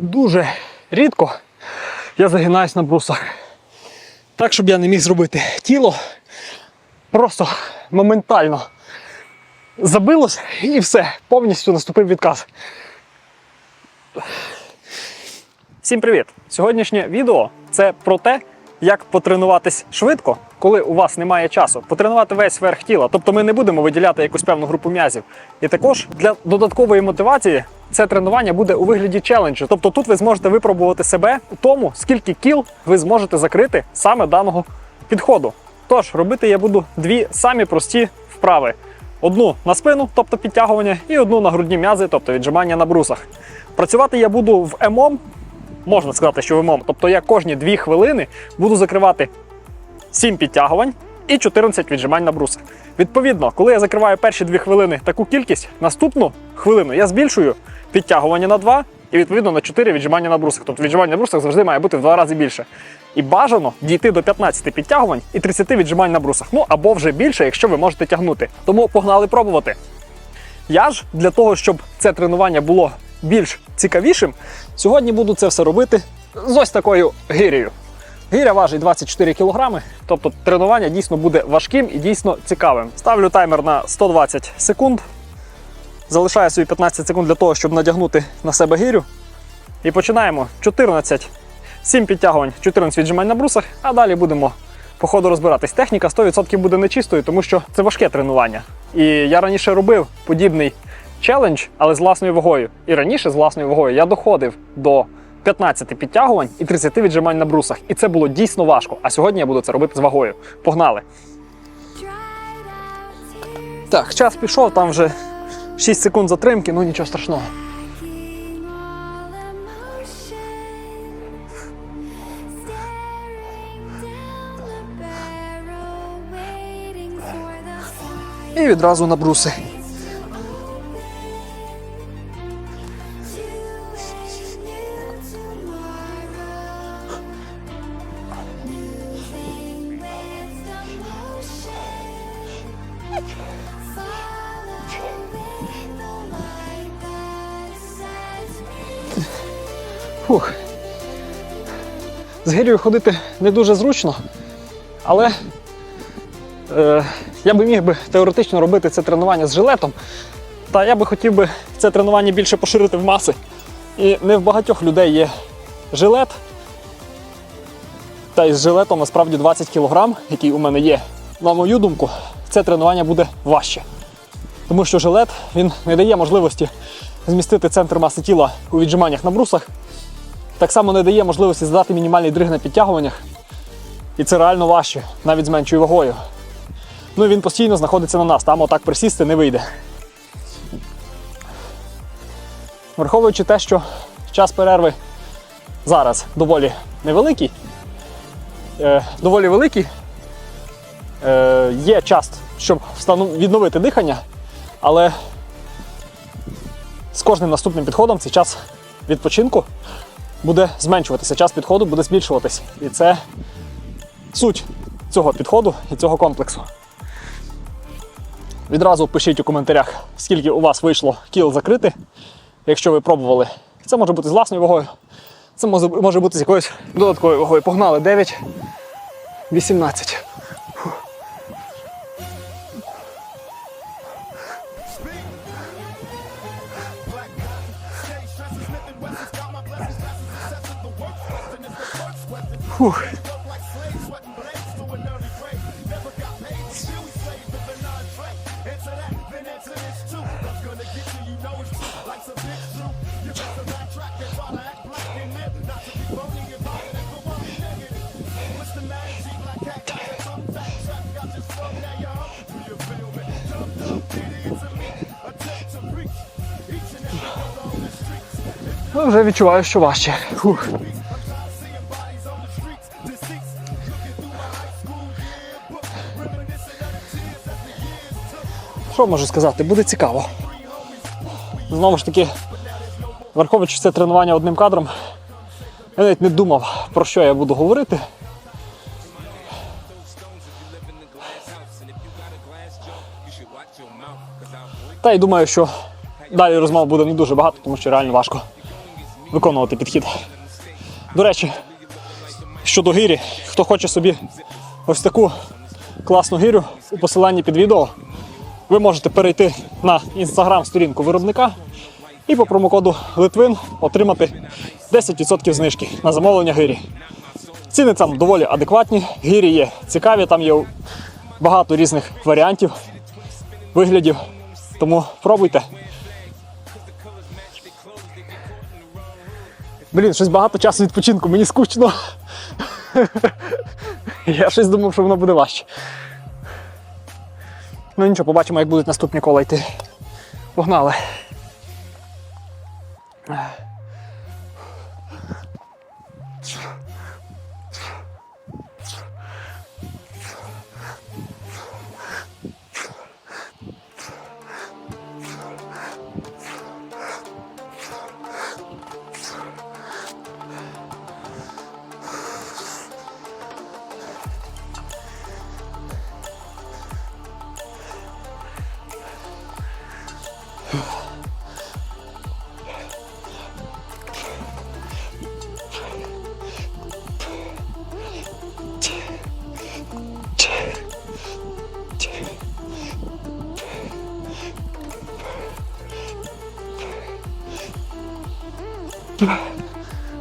дуже рідко я загинаюсь на брусах. Так, щоб я не міг зробити тіло. Просто моментально забилось і все, повністю наступив відказ. Всім привіт! Сьогоднішнє відео це про те, як потренуватись швидко, коли у вас немає часу, потренувати весь верх тіла. Тобто ми не будемо виділяти якусь певну групу м'язів. І також для додаткової мотивації це тренування буде у вигляді челенджу. Тобто тут ви зможете випробувати себе у тому, скільки кіл ви зможете закрити саме даного підходу. Тож робити я буду дві самі прості вправи: одну на спину, тобто підтягування, і одну на грудні м'язи, тобто віджимання на брусах. Працювати я буду в ЕМОМ, можна сказати, що в ЕМОМ. Тобто я кожні 2 хвилини буду закривати 7 підтягувань і 14 віджимань на брусах. Відповідно, коли я закриваю перші 2 хвилини таку кількість, наступну хвилину я збільшую підтягування на 2 і відповідно на 4 віджимання на брусах. Тобто віджимання на брусах завжди має бути в 2 рази більше. І бажано дійти до 15 підтягувань і 30 віджимань на брусах. Ну або вже більше, якщо ви можете тягнути. Тому погнали пробувати. Я ж для того, щоб це тренування було більш цікавішим, сьогодні буду це все робити з ось такою гирею. Гиря важить 24 кг, тобто тренування дійсно буде важким і дійсно цікавим. Ставлю таймер на 120 секунд. Залишаю собі 15 секунд для того, щоб надягнути на себе гирю. І починаємо 14, 7 підтягувань, 14 віджимань на брусах, а далі будемо по ходу розбиратись. Техніка 100% буде нечистою, тому що це важке тренування. І я раніше робив подібний челендж, але з власною вагою. І раніше з власною вагою я доходив до 15 підтягувань і 30 віджимань на брусах. І це було дійсно важко. А сьогодні я буду це робити з вагою. Погнали! Так, час пішов, там вже 6 секунд затримки, ну нічого страшного. І відразу на бруси. Фух. З гирею ходити не дуже зручно, але е, я би міг би теоретично робити це тренування з жилетом. Та я би хотів би це тренування більше поширити в маси. І не в багатьох людей є жилет. Та із жилетом насправді 20 кг, який у мене є. На мою думку, це тренування буде важче. Тому що жилет він не дає можливості змістити центр маси тіла у віджиманнях на брусах. Так само не дає можливості задати мінімальний дриг на підтягуваннях. І це реально важче, навіть з меншою вагою. Ну і він постійно знаходиться на нас, там отак присісти не вийде. Враховуючи те, що час перерви зараз доволі невеликий, е, доволі великий, е, є час, щоб відновити дихання, але з кожним наступним підходом цей час відпочинку буде зменшуватися, час підходу буде збільшуватись. І це суть цього підходу і цього комплексу. Відразу пишіть у коментарях, скільки у вас вийшло кіл закрити, якщо ви пробували. Це може бути з власною вагою, це може бути з якоюсь додатковою вагою. Погнали 9, 18. Фух. Ну, вже відчуваю, що важче. Фух. Що можу сказати? Буде цікаво. Знову ж таки, враховуючи це тренування одним кадром, я навіть не думав, про що я буду говорити. Та й думаю, що далі розмов буде не дуже багато, тому що реально важко. виконувати підхід. До речі, щодо гирі, хто хоче собі ось таку класну гирю у посиланні під відео, ви можете перейти на інстаграм-сторінку виробника і по промокоду Литвин отримати 10% знижки на замовлення гирі. Ціни там доволі адекватні, гирі є цікаві, там є багато різних варіантів, виглядів. Тому пробуйте. Блін, щось багато часу відпочинку, мені скучно. Я щось думав, що воно буде важче. Ну нічого, побачимо, як будуть наступні кола йти. Погнали.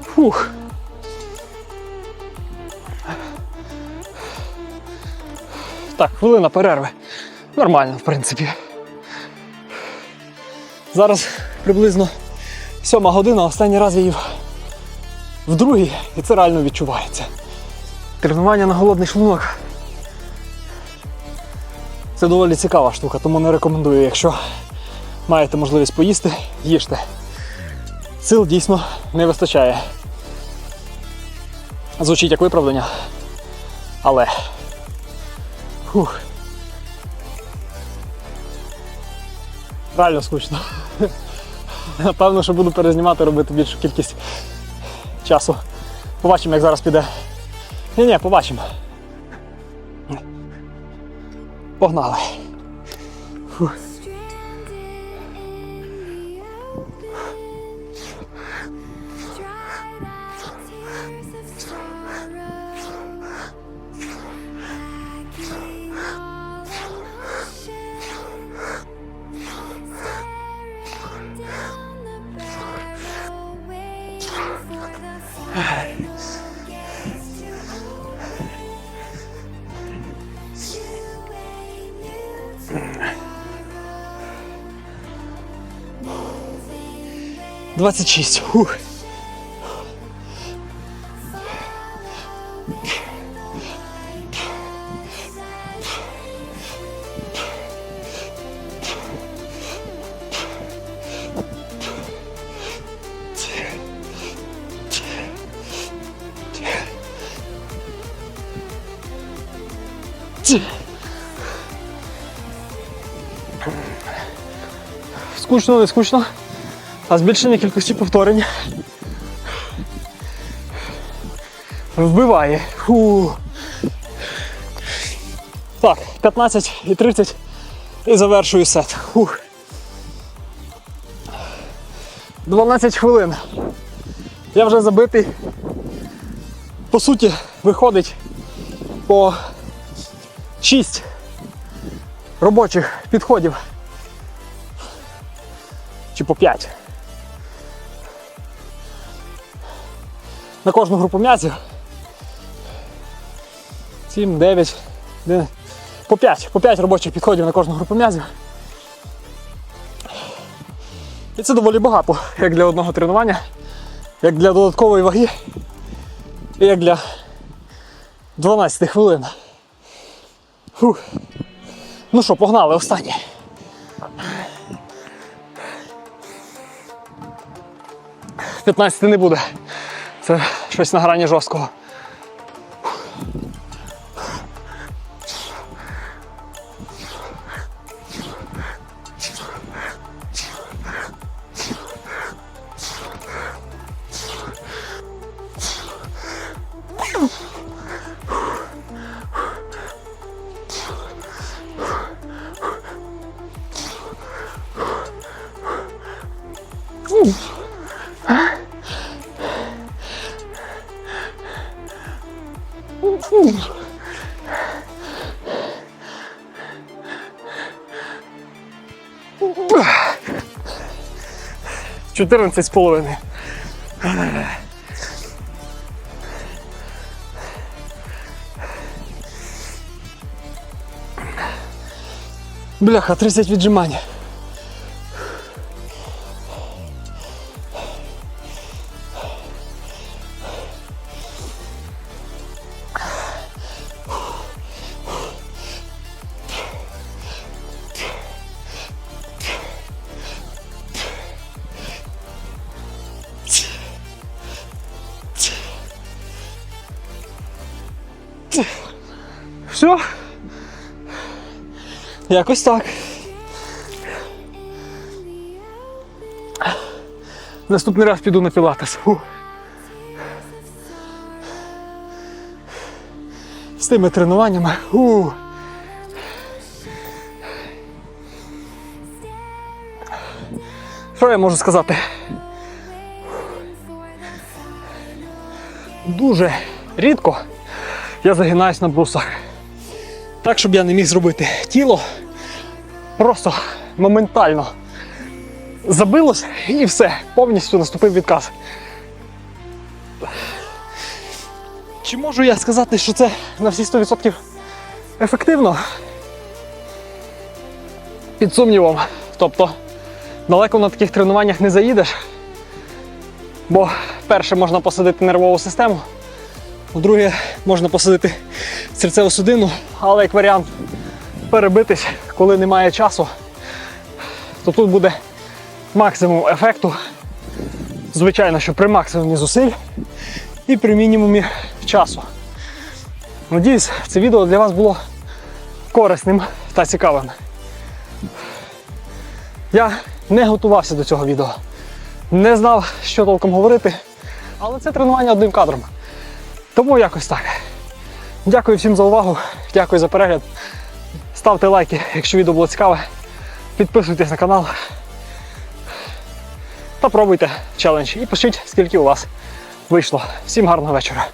Фух. Так, хвилина перерви. Нормально, в принципі. Зараз приблизно сьома година, останній раз я їв в другій, і це реально відчувається. Тренування на голодний шлунок. Це доволі цікава штука, тому не рекомендую, якщо маєте можливість поїсти, їжте. Сил дійсно не вистачає. Звучить як виправдання. Але. Фух. Реально скучно. Напевно, що буду перезнімати, робити більшу кількість часу. Побачимо, як зараз піде. Ні, ні, побачимо. Погнали. 26. Фух. Скучно, не скучно? А збільшення кількості повторень вбиває. Фу. Так, 15 і 30 і завершую сет. Фух. 12 хвилин. Я вже забитий. По суті, виходить по 6 робочих підходів. Чи по 5. На кожну групу м'язів. 7, 9, 1, по 5, по 5 робочих підходів на кожну групу м'язів. І це доволі багато, як для одного тренування, як для додаткової ваги, і як для 12 хвилин. Фух. Ну що, погнали, останнє. П'ятнадцяти не буде. Це щось на грані жорсткого. Oh. 14,5. Бляха, 30 віджимань. Все. Якось так. Наступний раз піду на пілатес. Фу. З тими тренуваннями. Фу. Що я можу сказати? Дуже рідко я загинаюсь на брусах. Так, щоб я не міг зробити тіло. Просто моментально забилось і все, повністю наступив відказ. Чи можу я сказати, що це на всі 100% ефективно? Під сумнівом. Тобто далеко на таких тренуваннях не заїдеш. Бо перше можна посадити нервову систему, по-друге, можна посадити серцеву судину, але як варіант перебитись, коли немає часу, то тут буде максимум ефекту. Звичайно, що при максимумі зусиль і при мінімумі часу. Надіюсь, це відео для вас було корисним та цікавим. Я не готувався до цього відео, не знав, що толком говорити, але це тренування одним кадром. Тому якось так. Дякую всім за увагу, дякую за перегляд. Ставте лайки, якщо відео було цікаве. Підписуйтесь на канал. Та пробуйте челендж і пишіть, скільки у вас вийшло. Всім гарного вечора.